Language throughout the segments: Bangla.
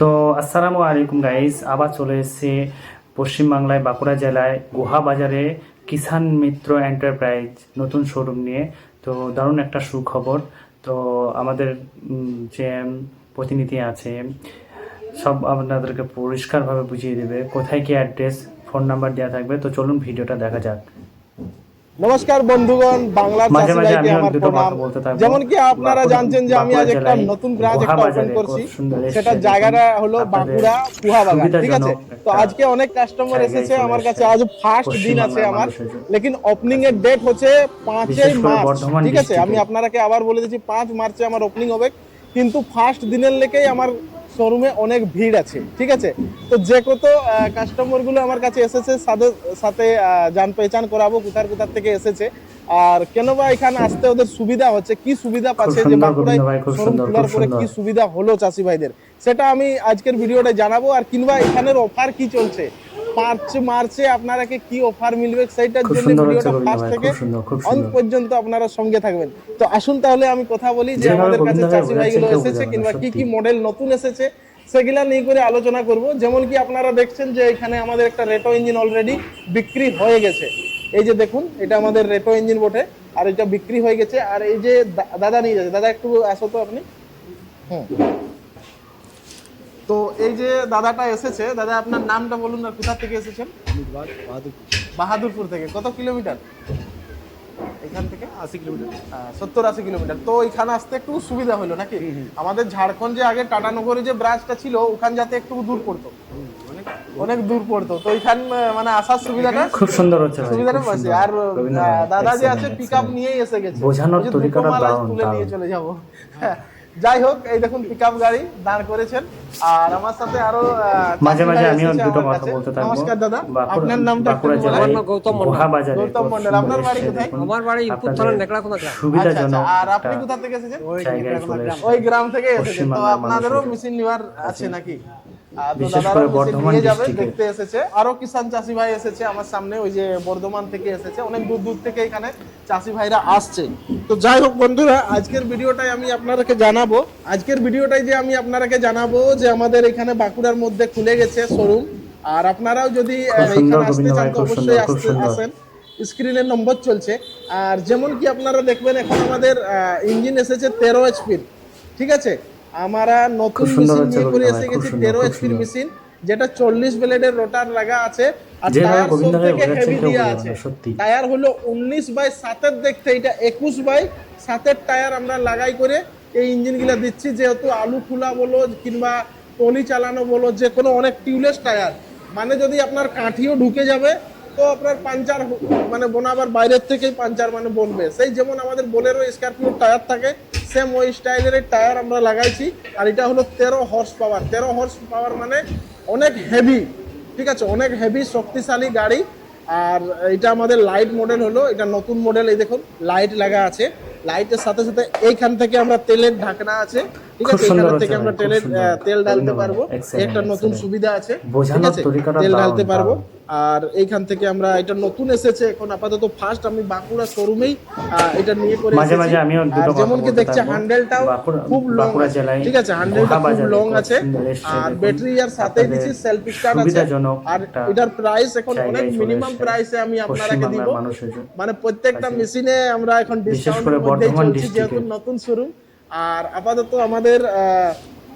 তো আসসালামু আলাইকুম গাইজ আবার চলে এসেছে পশ্চিমবাংলায় বাঁকুড়া জেলায় গুহা বাজারে কিষান মিত্র এন্টারপ্রাইজ নতুন শোরুম নিয়ে। তো দারুণ একটা সুখবর। তো আমাদের যে প্রতিনিধি আছে, সব আপনাদেরকে পরিষ্কারভাবে বুঝিয়ে দেবে কোথায় কি অ্যাড্রেস ফোন নাম্বার দেওয়া থাকবে। তো চলুন ভিডিওটা দেখা যাক। নমস্কার বন্ধুগণ আমিও আমার প্রণাম। যেমন কি আপনারা জানছেন যে আমি আজ একটা নতুন ব্রাঞ্চ একটা ওপেন করছি। সেটা জায়গাটা হলো বাঁকুড়া কুহা বাগান ঠিক আছে? তো আজকে অনেক কাস্টমার এসেছে আমার কাছে। আজ ফার্স্ট দিন আছে আমার। লেকিন ওপেনিং এর ডেট হচ্ছে পাঁচই মার্চ ঠিক আছে? আমি। আপনারাকে আবার বলে দিচ্ছি পাঁচ মার্চে আমার ওপেনিং হবে। কিন্তু ফার্স্ট দিনের লেকেই আমার শোরুমে অনেক ভিড় আছে ঠিক আছে? তো যে কত কাস্টমারগুলো আমার কাছে এসেছে সাথে সাথে জান পেহচান করাবো কোথার কোথার থেকে এসেছে। আর কেন বা এখানে আসতে ওদের সুবিধা হচ্ছে কি সুবিধা পাচ্ছে যে বাঁকুড়ায় শোরুম খোলার পরে কি সুবিধা হলো চাষি ভাইদের? সেটা আমি আজকের ভিডিওটা জানাব আর কিংবা এখানের অফার কি চলছে? পাঁচ মার্চে আপনারাকে কি অফার মিলবে সেইটার জন্য ভিডিওটা ফার্স্ট থেকে অন্ত পর্যন্ত আপনারা সঙ্গে থাকবেন। তো আসুন তাহলে আমি কথা বলি যে আমাদের কাছে চাষি ভাইগুলো এসেছে কিংবা কি কি মডেল নতুন এসেছে সেগুলা নিয়ে করে আলোচনা করব। যেমন কি আপনারা দেখছেন যে এখানে আমাদের একটা রেটো ইঞ্জিন অলরেডি বিক্রি হয়ে গেছে। এই যে দেখুন এটা আমাদের রেটো ইঞ্জিন বটে আর এটা বিক্রি হয়ে গেছে। আর এই যে দাদা নিয়ে যাচ্ছে। দাদা একটু আসো তো আপনি। হুম। তো এই যে দাদাটা এসেছে দাদা আপনার নামটা বলুন আর কোথা থেকে এসেছেন? বাহাদুরপুর থেকে। কত কিলোমিটার? এখান থেকে? আশি কিলোমিটার। সত্তর আশি কিলোমিটার। তো এখানে আসতে একটু সুবিধা হলো নাকি? আমাদের ঝাড়খণ্ড যে আগে টাটানগরে যে ব্রাঞ্চটা ছিল ওখান যাতে একটু দূর পড়তো। অনেক দূর পড়তো। তো এখান মানে আসার সুবিধাটা? খুব সুন্দর হচ্ছে সুবিধাটা পাচ্ছি। আর দাদা যে আছে পিক আপ নিয়েই এসে গেছে। বোঝানোর তরিকাটা তুলে নিয়ে চলে যাব। হ্যাঁ, যাই হোক এই দেখুন পিক আপ গাড়ি দাঁড় করেছেন। আর আমার সাথে আরও মাঝে মাঝে আমি আমিও দুটো কথা বলতে থাকব। নমস্কার দাদা আপনার নামটা কি আমার নাম গৌতম মণ্ডল। গৌতম মন্ডল মণ্ডল, আপনার বাড়ি কোথায়? আমার বাড়ি আপনাদের নেকড়া নেকড়াখোনা গ্রাম। আচ্ছা, সুবিধাজনক। আচ্ছা, আর আপনি একটা কোথা থেকে এসেছেন। ওই গ্রাম। থেকে এসেছেন। তো আপনাদেরও। মেশিন নেওয়ার আছে নাকি? বিশেষ করে বর্ধমান ডিস্ট্রিক্টে। দেখতে এসেছে। আরও কিষান চাষি ভাই এসেছে আমার সামনে ওই যে বর্ধমান থেকে এসেছে। অনেক দূর দূর থেকে এখানে চাষি ভাইরা আসছে। তো যাই হোক বন্ধুরা আজকের ভিডিওটাই আমি আপনাদেরকে জানাব। আজকের ভিডিওটাই যে আমি আপনাদেরকে জানাব যে আমাদের এখানে বাঁকুড়ার মধ্যে খুলে গেছে শোরুম। আর আপনারাও যদি এখানে আসতে চান তো অবশ্যই আসতে আসেন। স্ক্রিনের নম্বর চলছে। আর যেমন কি আপনারা দেখবেন এখন আমাদের ইঞ্জিন এসেছে তেরো এইচপির ঠিক আছে? আমরা নতুন মেশিন নিয়ে করে এসে গেছি তেরো এইচপির মেশিন যেটা চল্লিশ ব্লেডের রোটার লাগা আছে আর টায়ার সব থেকে হেভি দেওয়া আছে। সত্যি। টায়ার হলো উনিশ বাই সাতের দেখতে এটা একুশ বাই সাতের টায়ার আমরা লাগাই করে এই ইঞ্জিনগুলো দিচ্ছি যেহেতু আলু খোলা বলো কিংবা টলি চালানো বলো যে কোনো অনেক টিউলেস টায়ার মানে যদি আপনার কাঠিও ঢুকে যাবে তো আপনার পাঞ্চার মানে বোনাবার বাইরের থেকেই পাঞ্চার মানে বনবে। সেই যেমন আমাদের বোলেরো স্করপিও টায়ার থাকে, সেম ওই স্টাইলের টায়ার আমরা লাগাইছি। আর এটা হলো তেরো হর্স পাওয়ার তেরো হর্স পাওয়ার মানে অনেক হেভি ঠিক আছে? অনেক হেভি শক্তিশালী গাড়ি। আর এটা আমাদের লাইট মডেল হলো, এটা নতুন মডেল এই দেখুন লাইট লাগা আছে। লাইটের সাথে সাথে এইখান থেকে আমরা তেলের ঢাকনা আছে। ঠিক আছে এখান থেকে আমরা তেলের তেল ঢালতে পারব। একটা নতুন সুবিধা আছে ঠিক আছে? তেল ঢালতে পারব। আর এইখান থেকে আমরা এটা নতুন এসেছে এখন আপাতত ফার্স্ট আমি বাঁকুড়া শোরুমেই এটা নিয়ে করে মাঝে মাঝে আমিও দুটো যেমন কি দেখছে হ্যান্ডেলটাও খুব লং ঠিক আছে হ্যান্ডেলটা খুব লং আছে। আর ব্যাটারি আর সাথে দিচ্ছি সেলফ স্টার্ট আছে। আর এটার প্রাইস এখন অনেক মিনিমাম। প্রাইসে আমি আপনারাকে দিব। মানে প্রত্যেকটা মেশিনে আমরা এখন বিশেষ ডিসকাউন্টের করে চলছি যেহেতু নতুন শোরুম আর আপাতত আমাদের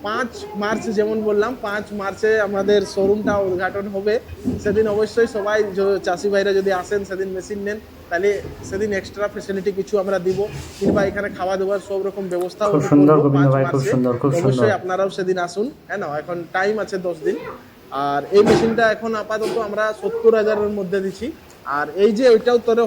পাঁচ মার্চ যেমন বললাম পাঁচ মার্চে আমাদের শোরুমটা উদ্ঘাটন হবে। সেদিন অবশ্যই সবাই চাষি ভাইরা যদি আসেন সেদিন মেশিন নেন তাহলে সেদিন এক্সট্রা ফেসিলিটি কিছু আমরা দিব। কিংবা এখানে খাওয়া দাওয়ার সব রকম ব্যবস্থা অবশ্যই আপনারাও সেদিন আসুন। হ্যাঁ না এখন টাইম আছে দশ দিন। আর এই মেশিনটা এখন আপাতত আমরা সত্তর হাজারের মধ্যে দিচ্ছি। আর এই যে ওইটাও তোরে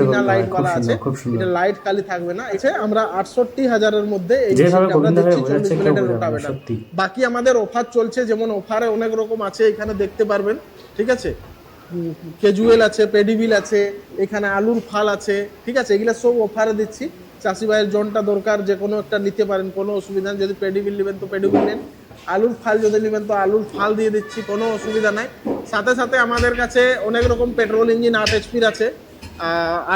বিনা লাইট বালা আছে। এটা লাইট খালি থাকবে না। এসে আমরা আটষট্টি হাজারের মধ্যে এই আমরা দিচ্ছি চল্লিশ মিনিটের রোটাভেটার বাকি আমাদের অফার চলছে যেমন অফারে অনেক রকম আছে এখানে দেখতে পারবেন ঠিক আছে? কেজুয়েল আছে পেডিবিল আছে এখানে আলুর ফাল আছে ঠিক আছে? এগুলো সব অফারে দিচ্ছি। চাষি ভাইয়ের জনটা দরকার যে কোনো একটা নিতে পারেন কোনো অসুবিধা যদি পেডিবিল নেবেন তো পেডিবিল নেন। আলুর ফাল যদি নেবেন তো আলুর ফাল দিয়ে দিচ্ছি, কোনো অসুবিধা নাই। সাথে সাথে আমাদের কাছে অনেক রকম পেট্রোল ইঞ্জিন আট এইচপির আছে।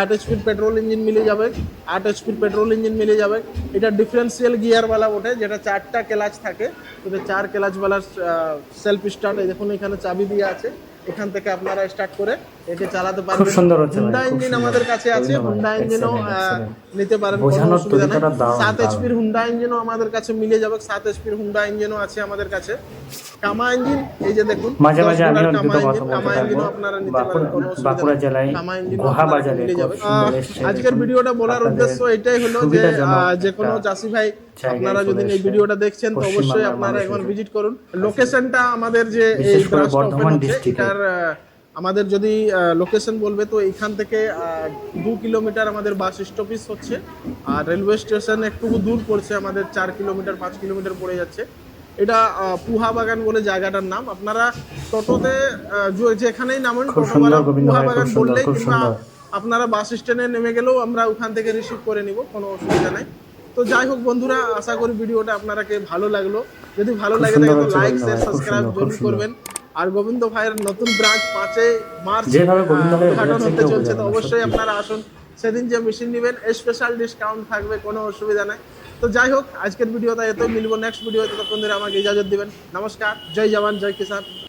আট এইচপির পেট্রোল ইঞ্জিন মিলে যাবে, আট এইচপির পেট্রোল ইঞ্জিন মিলে যাবে। এটা ডিফারেন্সিয়াল গিয়ারওয়ালা ওঠে যেটা চারটা ক্লাচ থাকে। এটা চার ক্লাচওয়ালা সেলফ স্টার্ট দেখুন, এখানে চাবি দিয়ে আছে। এখান থেকে আপনারা স্টার্ট করে একে চালাতে পারবেন। খুব সুন্দর হচ্ছে হুন্ডা ইঞ্জিন আমাদের কাছে আছে হুন্ডা ইঞ্জিনও। নিতে পারেন কোনো অসুবিধা নেই। সাত। এইচপির হুন্ডা ইঞ্জিনও আমাদের কাছে মিলে যাবে সাত এইচপির হুন্ডা ইঞ্জিনও আছে আমাদের কাছে। কামা ইঞ্জিন এই যে দেখুন মাঝে মাঝে আমিও কামা কথা বলতে আপনারা নিতে পারেন বাঁকুড়া- কোনো বাঁকুড়া জেলায় গোহা বাজারে আজকের ভিডিওটা বলার উদ্দেশ্য এটাই হলো যে যে কোনো চাষি ভাই আপনারা যদি এই ভিডিওটা দেখছেন তো অবশ্যই আপনারা একবার ভিজিট করুন। লোকেশনটা আমাদের যে এই বর্ধমান হচ্ছে ডিস্ট্রিক্টে। এটার আহ, আমাদের যদি লোকেশন বলবে তো এখান থেকে দু কিলোমিটার আমাদের বাস স্টপিস হচ্ছে। আর রেলওয়ে স্টেশন একটু দূর পড়ছে আমাদের চার কিলোমিটার পাঁচ কিলোমিটার পড়ে যাচ্ছে। এটা পুহা বাগান বলে জায়গাটার নাম। আপনারা টোটোতে যেখানেই নামেন টোটোওয়ালা পুহা বাগান খুব কিংবা আপনারা বাস স্ট্যান্ডে নেমে গেলেও আমরা ওখান থেকে রিসিভ করে নিব কোনো অসুবিধা নাই। তো যাই হোক বন্ধুরা আশা করি ভিডিওটা আপনারাকে ভালো লাগল। যদি ভালো লাগে থাকে তো লাইক শেয়ার সাবস্ক্রাইব জরুর করবেন। আর গোবিন্দ ভাইয়ের নতুন ব্রাঞ্চ পাঁচে মার্চ উদ্ঘাটন হতে চলছে তো অবশ্যই আপনারা আসুন। সেদিন যে মেশিন নেবেন স্পেশাল ডিসকাউন্ট থাকবে কোনো অসুবিধা নাই। তো যাই হোক আজকের ভিডিওটা এত মিলবো নেক্সট ভিডিওতে ততক্ষণ ধরে আমাকে ইজাজত দিবেন। নমস্কার জয় জওয়ান জয় কিষান